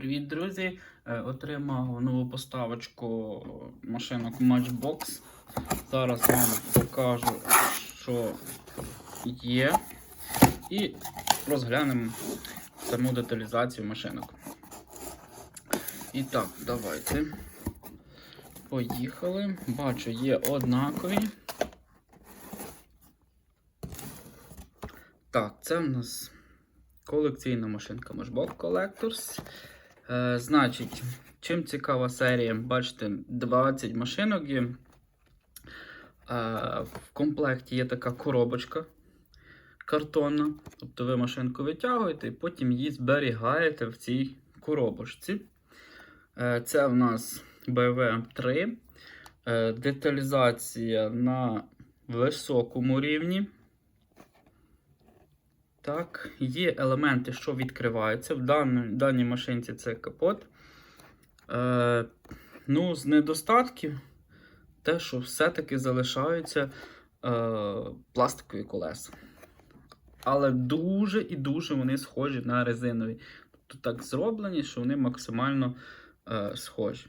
Привіт, друзі! Е, Отримав нову поставочку машинок Matchbox. Зараз вам покажу, що є. І розглянемо саму деталізацію машинок. І так, давайте. Поїхали. Бачу, є однакові. Так, це в нас колекційна машинка Matchbox Collectors. Е, значить, чим цікава серія, бачите, 20 машинок є. Е, в комплекті є така коробочка картонна. Тобто ви машинку витягуєте і потім її зберігаєте в цій коробочці. Е, це в нас BVM3. Е, деталізація на високому рівні. Так, є елементи, що відкриваються. В даній, даній машинці це капот. Е, ну, з недостатків, те, що все-таки залишаються е, пластикові колеса. Але дуже і дуже вони схожі на резинові. Тобто так зроблені, що вони максимально е, схожі.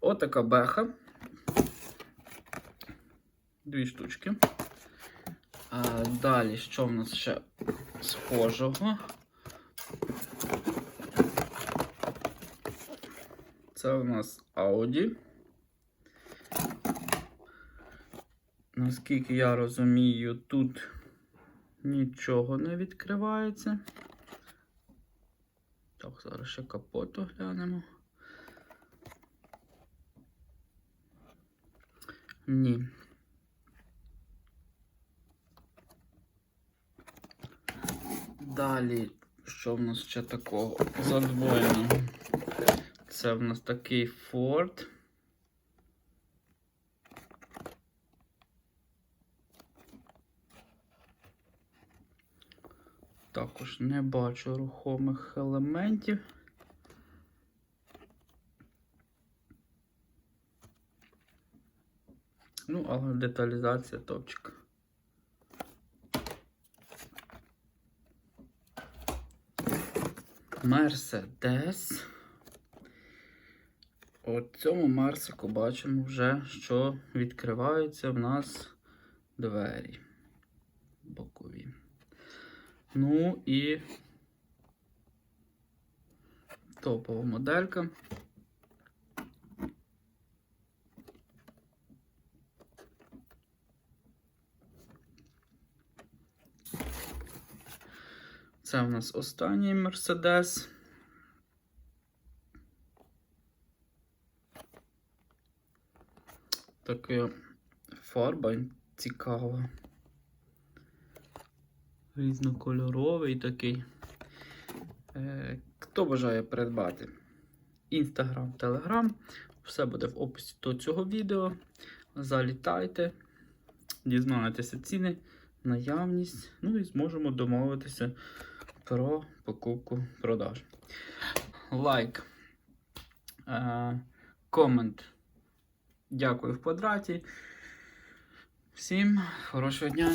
Отака беха. Дві штучки. А, далі, що в нас ще схожого? Це у нас Audi. Наскільки я розумію, тут нічого не відкривається. Так, зараз ще капот оглянемо. Ні. Далі, що в нас ще такого задвоєного? Це в нас такий Ford. Також не бачу рухомих елементів. Ну, але деталізація топчик. Мерседес. У цьому Марсику бачимо вже, що відкриваються в нас двері бокові. Ну і топова моделька. Це в нас останній Мерседес. Така фарба цікава. Різнокольоровий такий. Е, Хто бажає придбати Інстаграм, Телеграм, все буде в описі до цього відео. Залітайте, дізнаєтеся ціни, наявність, ну і зможемо домовитися про покупку продаж. Лайк, е, комент. Дякую в квадраті. Всім хорошого дня.